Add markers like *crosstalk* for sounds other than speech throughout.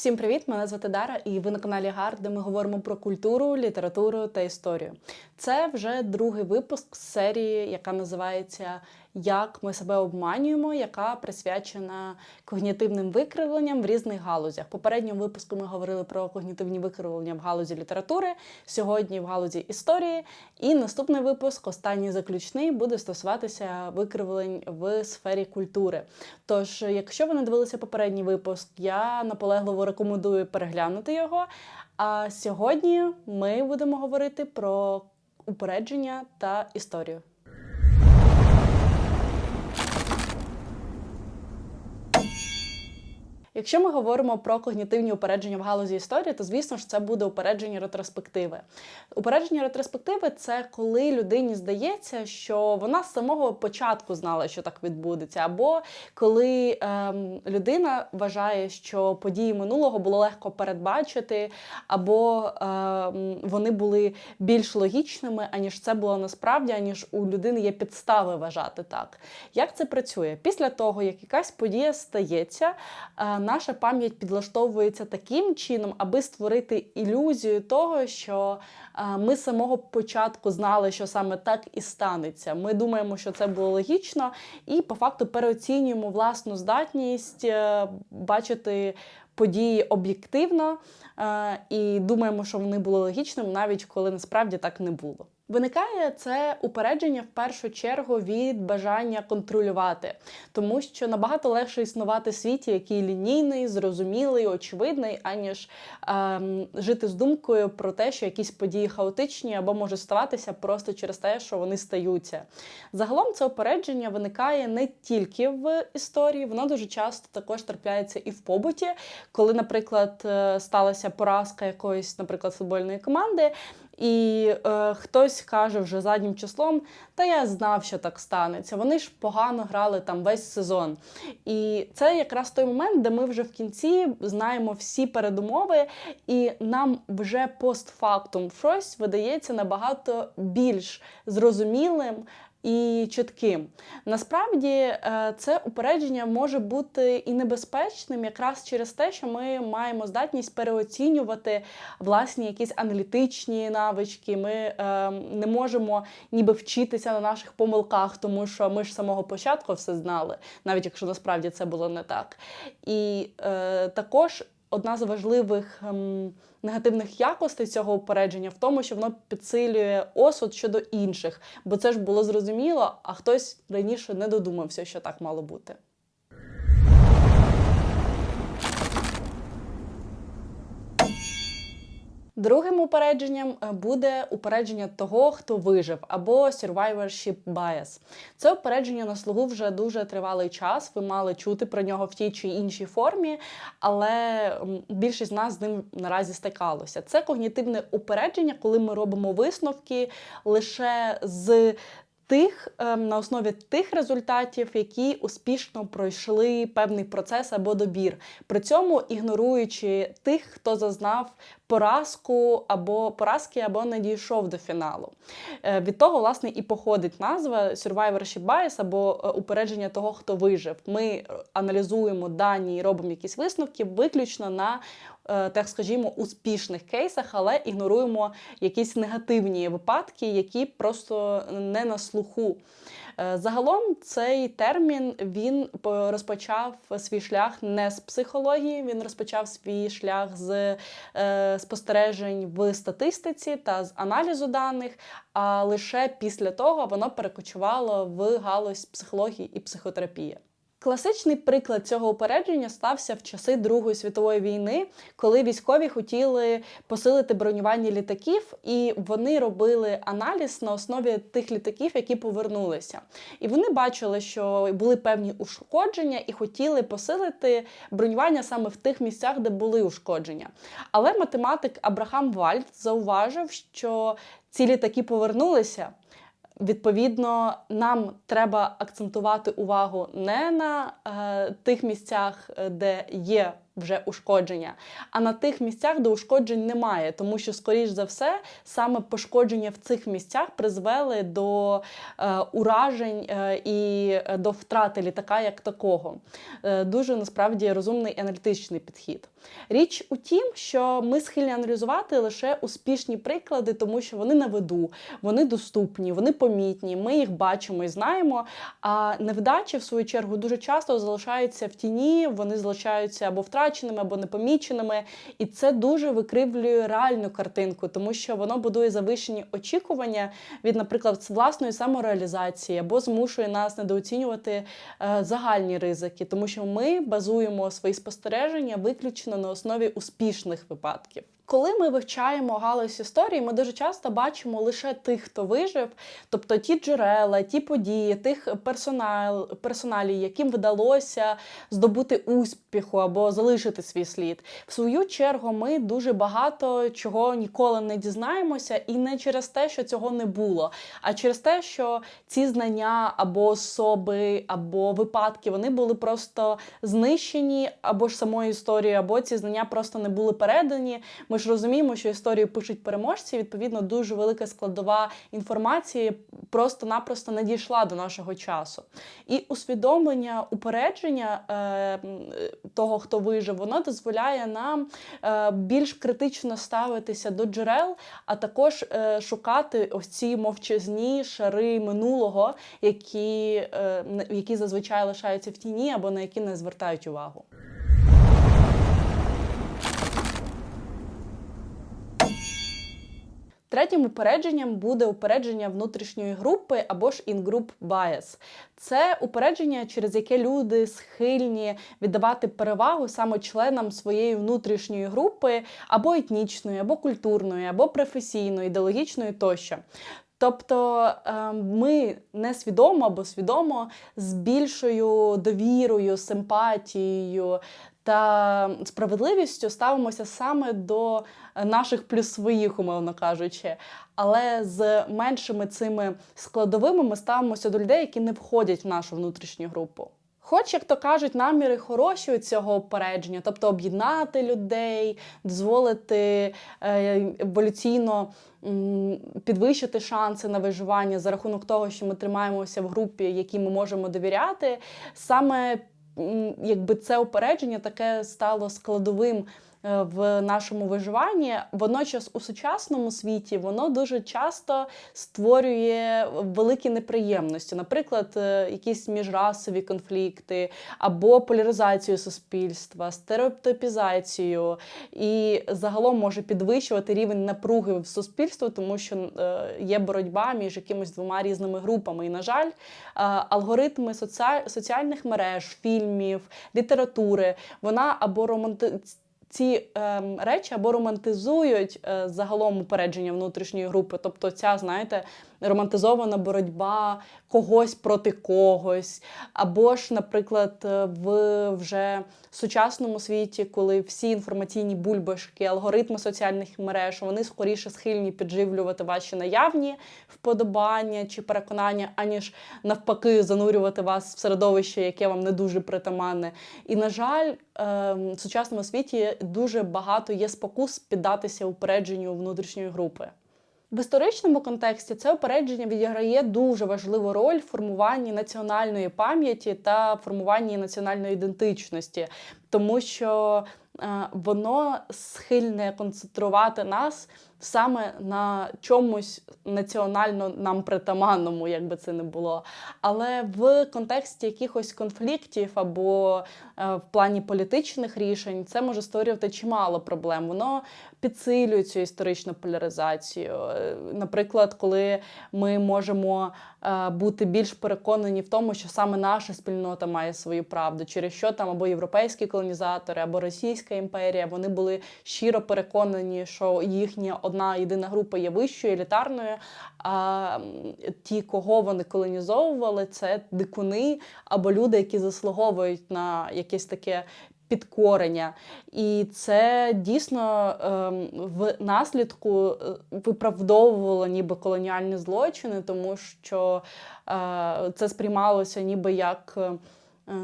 Всім привіт! Мене звати Дара, і ви на каналі Гар, де ми говоримо про культуру, літературу та історію. Це вже другий випуск серії, яка називається Як ми себе обманюємо, яка присвячена когнітивним викривленням в різних галузях. Попередньому випуску ми говорили про когнітивні викривлення в галузі літератури, сьогодні в галузі історії. І наступний випуск, останній заключний, буде стосуватися викривлень в сфері культури. Тож, якщо ви не дивилися попередній випуск, я наполегливо рекомендую переглянути його. А сьогодні ми будемо говорити про упередження та історію. Якщо ми говоримо про когнітивні упередження в галузі історії, то звісно ж це буде упередження ретроспективи. Упередження ретроспективи це коли людині здається, що вона з самого початку знала, що так відбудеться, або коли ем, людина вважає, що події минулого було легко передбачити, або ем, вони були більш логічними, аніж це було насправді, аніж у людини є підстави вважати так. Як це працює? Після того, як якась подія стається, е, наша пам'ять підлаштовується таким чином, аби створити ілюзію того, що е, ми з самого початку знали, що саме так і станеться. Ми думаємо, що це було логічно, і по факту переоцінюємо власну здатність е, бачити. Події об'єктивно е, і думаємо, що вони були логічними, навіть коли насправді так не було. Виникає це упередження в першу чергу від бажання контролювати, тому що набагато легше існувати в світі, який лінійний, зрозумілий, очевидний, аніж ем, жити з думкою про те, що якісь події хаотичні або можуть ставатися просто через те, що вони стаються. Загалом це упередження виникає не тільки в історії, воно дуже часто також трапляється і в побуті, коли, наприклад, е, сталася поразка якоїсь, наприклад, футбольної команди. І е, хтось каже вже заднім числом, та я знав, що так станеться. Вони ж погано грали там весь сезон. І це якраз той момент, де ми вже в кінці знаємо всі передумови, і нам вже постфактум щось видається набагато більш зрозумілим і чітким. Насправді е, це упередження може бути і небезпечним якраз через те, що ми маємо здатність переоцінювати власні якісь аналітичні навички. Ми е, не можемо ніби вчитися на наших помилках, тому що ми ж з самого початку все знали, навіть якщо насправді це було не так. І е, також одна з важливих ем, негативних якостей цього упередження в тому, що воно підсилює осуд щодо інших, бо це ж було зрозуміло, а хтось раніше не додумався, що так мало бути. Другим упередженням е, буде упередження того, хто вижив, або survivorship bias. Це упередження на слугу вже дуже тривалий час. Ви мали чути про нього в тій чи іншій формі, але більшість з нас з ним наразі стикалося. Це когнітивне упередження, коли ми робимо висновки лише з тих ем, на основі тих результатів, які успішно пройшли певний процес або добір, при цьому ігноруючи тих, хто зазнав поразку або поразки, або не дійшов до фіналу. Е, від того, власне, і походить назва survivorship bias або е, упередження того, хто вижив. Ми аналізуємо дані і робимо якісь висновки виключно на Е, так скажімо, успішних кейсах, але ігноруємо якісь негативні випадки, які просто не на слуху. Е, загалом цей термін він розпочав свій шлях не з психології, він розпочав свій шлях з е, спостережень в статистиці та з аналізу даних. А лише після того воно перекочувало в галузь психології і психотерапії. Класичний приклад цього упередження стався в часи Другої світової війни, коли військові хотіли посилити бронювання літаків, і вони робили аналіз на основі тих літаків, які повернулися. І вони бачили, що були певні ушкодження, і хотіли посилити бронювання саме в тих місцях, де були ушкодження. Але математик Абрахам Вальд зауважив, що ці літаки повернулися. Відповідно, нам треба акцентувати увагу не на е, тих місцях, де є вже ушкодження. А на тих місцях, де ушкоджень немає, тому що, скоріш за все, саме пошкодження в цих місцях призвели до е, уражень е, і е, до втрати літака як такого. Е, дуже насправді розумний аналітичний підхід. Річ у тім, що ми схильні аналізувати лише успішні приклади, тому що вони на виду, вони доступні, вони помітні, ми їх бачимо і знаємо. А невдачі, в свою чергу, дуже часто залишаються в тіні, вони залишаються або втраченими, або непоміченими. І це дуже викривлює реальну картинку, тому що воно будує завищені очікування від, наприклад, власної самореалізації, або змушує нас недооцінювати е, загальні ризики, тому що ми базуємо свої спостереження виключно на основі успішних випадків. Коли ми вивчаємо галузь історії, ми дуже часто бачимо лише тих, хто вижив, тобто ті джерела, ті події, тих персонал, персоналій, яким вдалося здобути успіху або залишити свій слід. В свою чергу, ми дуже багато чого ніколи не дізнаємося, і не через те, що цього не було, а через те, що ці знання або особи, або випадки вони були просто знищені, або ж самою історією, або ці знання просто не були передані. Ми ж розуміємо, що історію пишуть переможці. Відповідно, дуже велика складова інформації просто-напросто не дійшла до нашого часу. І усвідомлення упередження е, того, хто вижив, воно дозволяє нам е, більш критично ставитися до джерел, а також е, шукати ось ці мовчазні шари минулого, які, е, які зазвичай лишаються в тіні або на які не звертають увагу. Третім упередженням буде упередження внутрішньої групи або ж in-group bias. Це упередження, через яке люди схильні віддавати перевагу саме членам своєї внутрішньої групи, або етнічної, або культурної, або професійної, ідеологічної тощо. Тобто ми несвідомо або свідомо з більшою довірою, симпатією та справедливістю ставимося саме до наших плюс своїх, умовно кажучи. Але з меншими цими складовими ми ставимося до людей, які не входять в нашу внутрішню групу. Хоч, як то кажуть, наміри хороші у цього опередження, тобто об'єднати людей, дозволити е, еволюційно підвищити шанси на виживання за рахунок того, що ми тримаємося в групі, якій ми можемо довіряти, саме якби це опередження таке стало складовим. Е, в нашому виживанні. Водночас у сучасному світі воно дуже часто створює великі неприємності, наприклад, е, якісь міжрасові конфлікти або поляризацію суспільства, стереотипізацію і загалом може підвищувати рівень напруги в суспільстві, тому що е, є боротьба між якимись двома різними групами. І, на жаль, алгоритми соціальних мереж, фільмів, літератури, вона або романти ці е, речі або романтизують е, загалом упередження внутрішньої групи, тобто ця, знаєте, романтизована боротьба когось проти когось. Або ж, наприклад, е, в вже сучасному світі, коли всі інформаційні бульбашки, алгоритми соціальних мереж, вони скоріше схильні підживлювати ваші наявні вподобання чи переконання, аніж навпаки, занурювати вас в середовище, яке вам не дуже притаманне. І, на жаль, ем, в сучасному світі дуже багато є спокус піддатися упередженню внутрішньої групи. В історичному контексті це опередження відіграє дуже важливу роль в формуванні національної пам'яті та формуванні національної ідентичності, тому що е, воно схильне концентрувати нас саме на чомусь національно нам притаманному, як би це не було. Але в контексті якихось конфліктів або е, в плані політичних рішень це може створювати чимало проблем. Воно підсилює цю історичну поляризацію. Наприклад, коли ми можемо е, бути більш переконані в тому, що саме наша спільнота має свою правду, через що там або європейські колонізатори, або Російська імперія, вони були щиро переконані, що їхня одна єдина група є вищою, елітарною. А ті, кого вони колонізовували, це дикуни або люди, які заслуговують на якесь таке. Підкорення, і це дійсно ем, в наслідку е, виправдовувало ніби колоніальні злочини, тому що е, це сприймалося ніби як е,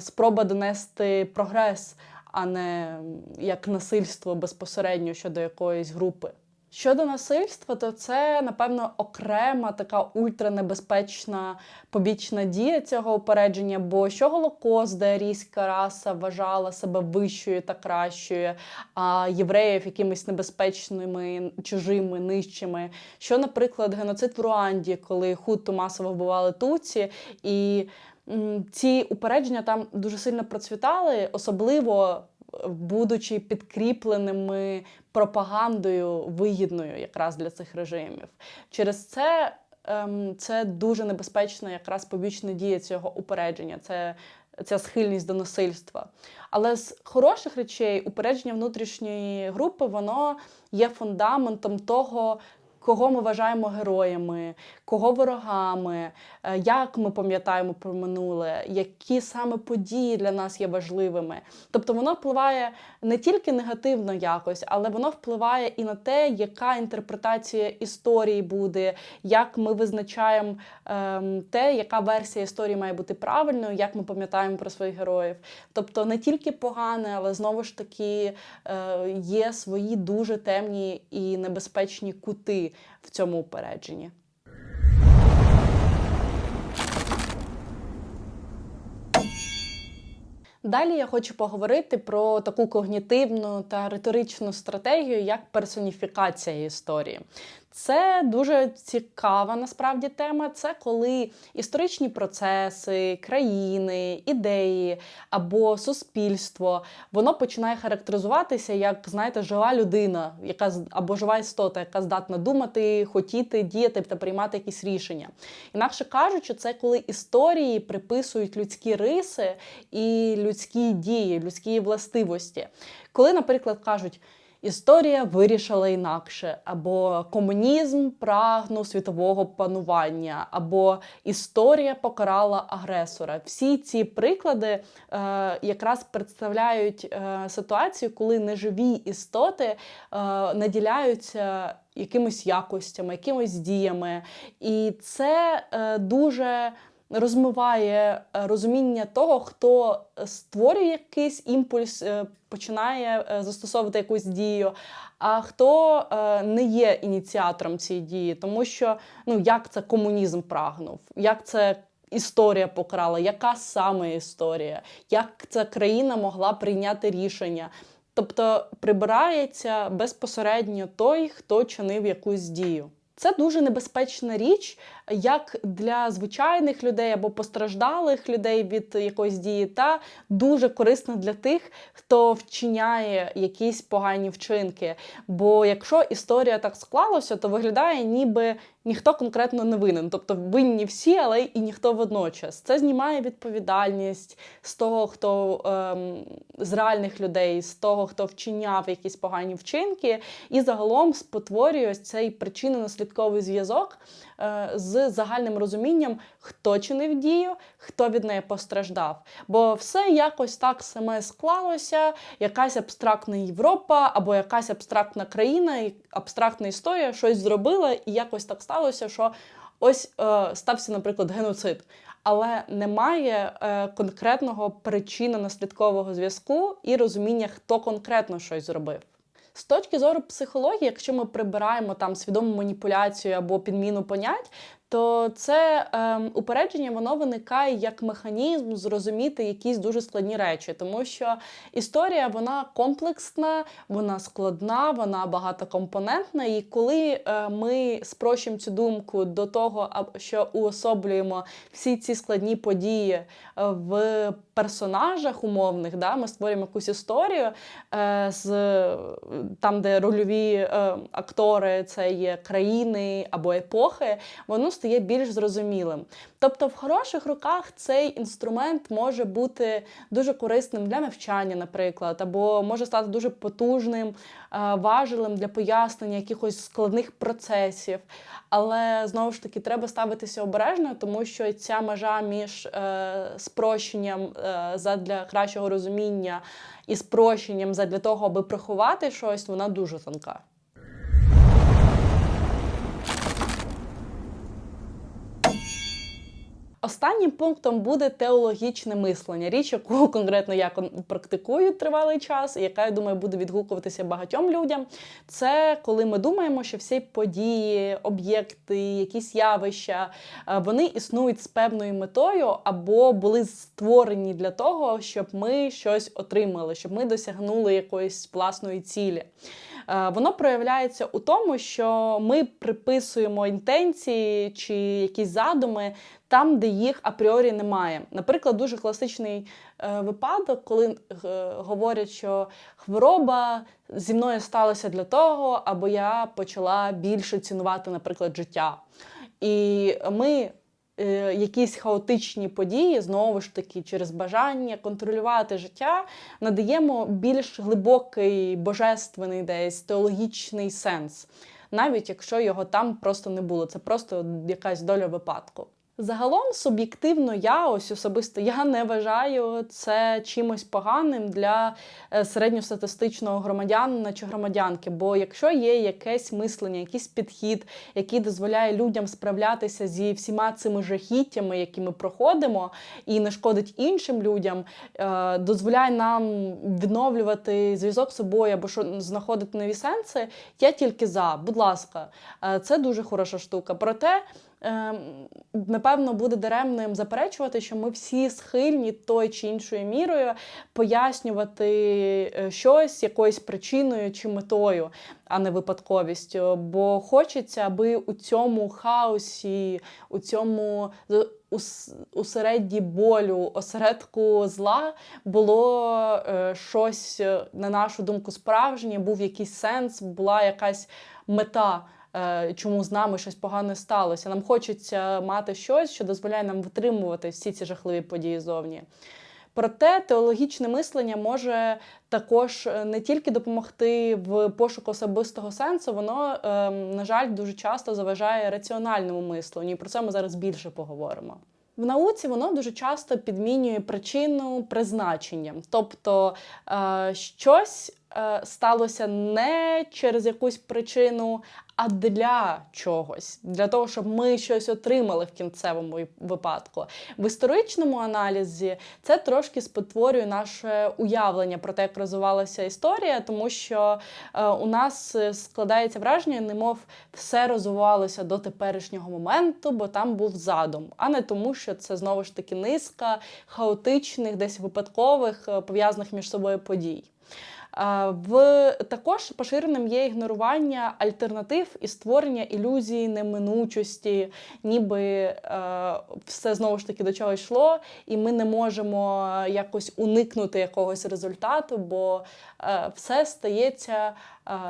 спроба донести прогрес а не як насильство безпосередньо щодо якоїсь групи. Щодо насильства, то це, напевно, окрема така ультранебезпечна побічна дія цього упередження, бо що Голокост, де арійська раса вважала себе вищою та кращою, а євреїв якимись небезпечними, чужими, нижчими. Що, наприклад, геноцид в Руанді, коли хуту масово вбивали туці, і ці упередження там дуже сильно процвітали, особливо будучи підкріпленими пропагандою вигідною якраз для цих режимів. Через це ем, це дуже небезпечна якраз побічна дія цього упередження. Це Ця схильність до насильства. Але з хороших речей упередження внутрішньої групи воно є фундаментом того, кого ми вважаємо героями, кого ворогами, е, як ми пам'ятаємо про минуле, які саме події для нас є важливими. Тобто воно впливає не тільки негативно якось, але воно впливає і на те, яка інтерпретація історії буде, як ми визначаємо ем, те, яка версія історії має бути правильною, як ми пам'ятаємо про своїх героїв. Тобто не тільки погане, але знову ж таки е, є свої дуже темні і небезпечні кути в цьому упередженні. Далі я хочу поговорити про таку когнітивну та риторичну стратегію, як персоніфікація історії. Це дуже цікава насправді тема. Це коли історичні процеси, країни, ідеї або суспільство воно починає характеризуватися як, знаєте, жива людина, яка або жива істота, яка здатна думати, хотіти, діяти та приймати якісь рішення. Інакше кажучи, це коли історії приписують людські риси і людські дії, людські властивості. Коли, наприклад, кажуть. Історія вирішила інакше, або комунізм прагнув світового панування, або історія покарала агресора. Всі ці приклади е, якраз представляють е, ситуацію, коли неживі істоти е, наділяються якимись якостями, якимись діями. І це е, дуже розмиває е, розуміння того, хто створює якийсь імпульс, е, починає е, застосовувати якусь дію, а хто не є ініціатором цієї дії, тому що ну як це комунізм прагнув, як це. Історія покрала, яка саме історія, як ця країна могла прийняти рішення. Тобто прибирається безпосередньо той, хто чинив якусь дію. Це дуже небезпечна річ, як для звичайних людей або постраждалих людей від якоїсь дії, та дуже корисна для тих, хто вчиняє якісь погані вчинки. Бо якщо історія так склалася, то виглядає, ніби ніхто конкретно не винен. Тобто винні всі, але і ніхто водночас. Це знімає відповідальність з того, хто ем, з реальних людей, з того, хто вчиняв якісь погані вчинки, і загалом спотворює ось цей причинно-наслідковий зв'язок е, з загальним розумінням, хто чинив дію, хто від неї постраждав. Бо все якось так саме склалося, якась абстрактна Європа або якась абстрактна країна, абстрактна історія щось зробила, і якось так сталося, що ось е, стався, наприклад, геноцид. Але немає е, конкретного причинно-наслідкового зв'язку і розуміння, хто конкретно щось зробив. З точки зору психології, якщо ми прибираємо там свідому маніпуляцію або підміну понять, то це е, упередження воно виникає як механізм зрозуміти якісь дуже складні речі, тому що історія вона комплексна, вона складна, вона багатокомпонентна. І коли е, ми спрощуємо цю думку до того, що уособлюємо всі ці складні події е, в персонажах умовних, да, ми створюємо якусь історію е, з там, де рольові е, актори це є країни або епохи, воно стає більш зрозумілим. Тобто, в хороших руках цей інструмент може бути дуже корисним для навчання, наприклад, або може стати дуже потужним е, важелем для пояснення якихось складних процесів. Але знову ж таки треба ставитися обережно, тому що ця межа між е, спрощенням е, задля кращого розуміння і спрощенням задля того, аби приховати щось, вона дуже тонка. Останнім пунктом буде теологічне мислення, річ, яку *laughs* конкретно я практикую тривалий час, і яка я думаю буде відгукуватися багатьом людям. Це коли ми думаємо, що всі події, об'єкти, якісь явища, е, вони існують з певною метою або були створені для того, щоб ми щось отримали, щоб ми досягнули якоїсь власної цілі. Е, Воно проявляється у тому, що ми приписуємо інтенції чи якісь задуми там, де їх апріорі немає. Наприклад, дуже класичний е, випадок, коли е, говорять, що хвороба зі мною сталася для того, аби я почала більше цінувати, наприклад, життя. І ми якісь хаотичні події, знову ж таки, через бажання контролювати життя, надаємо більш глибокий, божественний десь теологічний сенс, навіть якщо його там просто не було. Це просто якась доля випадку. Загалом, суб'єктивно, я ось особисто я не вважаю це чимось поганим для е, середньостатистичного громадянина чи громадянки. Бо якщо є якесь мислення, якийсь підхід, який дозволяє людям справлятися зі всіма цими жахіттями, які ми проходимо, і не шкодить іншим людям, е, дозволяє нам відновлювати зв'язок з собою або що знаходити нові сенси, я тільки за. Будь ласка, Е, це дуже хороша штука. Проте. Ем, Напевно, буде даремним заперечувати, що ми всі схильні той чи іншою мірою пояснювати е, щось якоюсь причиною чи метою, а не випадковістю. Бо хочеться, аби у цьому хаосі, у цьому ус- усередді болю, осередку зла було е, щось, е, на нашу думку, справжнє, був якийсь сенс, була якась мета. Е, Чому з нами щось погане сталося? Нам хочеться мати щось, що дозволяє нам витримувати всі ці жахливі події зовні. Проте теологічне мислення може також е, не тільки допомогти в пошуку особистого сенсу, воно, е, на жаль, дуже часто заважає раціональному мисленню. І про це ми зараз більше поговоримо. В науці воно дуже часто підмінює причину призначення. Тобто е, щось сталося не через якусь причину, а для чогось, для того, щоб ми щось отримали в кінцевому випадку. В історичному аналізі це трошки спотворює наше уявлення про те, як розвивалася історія, тому що е, у нас е, складається враження, немов все розвивалося до теперішнього моменту, бо там був задум, а не тому, що це знову ж таки низка хаотичних, десь випадкових, е, пов'язаних між собою подій. В також поширеним є ігнорування альтернатив і створення ілюзії неминучості, ніби е, все знову ж таки до чого йшло, і ми не можемо якось уникнути якогось результату, бо е, все стається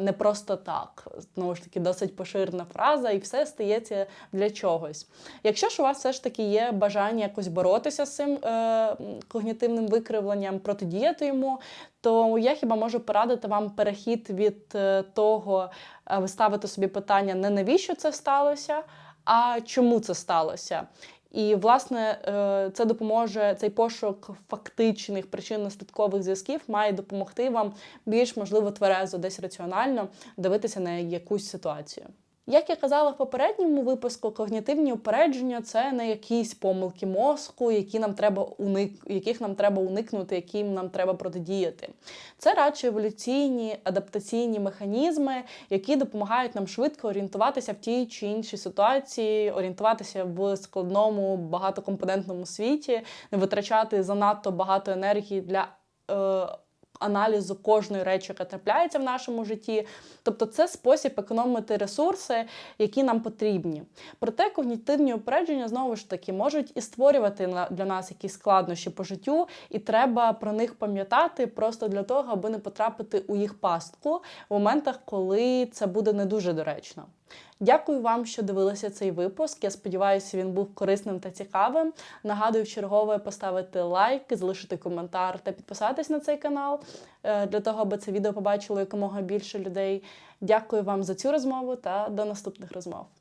не просто так. Знову ж таки, досить поширена фраза, і все стається для чогось. Якщо ж у вас все ж таки є бажання якось боротися з цим е, когнітивним викривленням, протидіяти йому, то я хіба можу порадити вам перехід від е, того, е, ви ставите собі питання не навіщо це сталося, а чому це сталося. І, власне, е, це допоможе цей пошук фактичних причинно-слідкових зв'язків має допомогти вам більш можливо тверезо, десь раціонально дивитися на якусь ситуацію. Як я казала в попередньому випуску, когнітивні упередження це не якісь помилки мозку, які нам треба уник... яких нам треба уникнути, яким нам треба протидіяти. Це радше еволюційні адаптаційні механізми, які допомагають нам швидко орієнтуватися в тій чи іншій ситуації, орієнтуватися в складному багатокомпонентному світі, не витрачати занадто багато енергії для. Е, аналізу кожної речі, яка трапляється в нашому житті. Тобто це спосіб економити ресурси, які нам потрібні. Проте когнітивні упередження знову ж таки можуть і створювати для нас якісь складнощі по життю, і треба про них пам'ятати просто для того, аби не потрапити у їх пастку в моментах, коли це буде не дуже доречно. Дякую вам, що дивилися цей випуск. Я сподіваюся, він був корисним та цікавим. Нагадую чергове поставити лайк, залишити коментар та підписатись на цей канал е, для того, аби це відео побачило якомога більше людей. Дякую вам за цю розмову та до наступних розмов.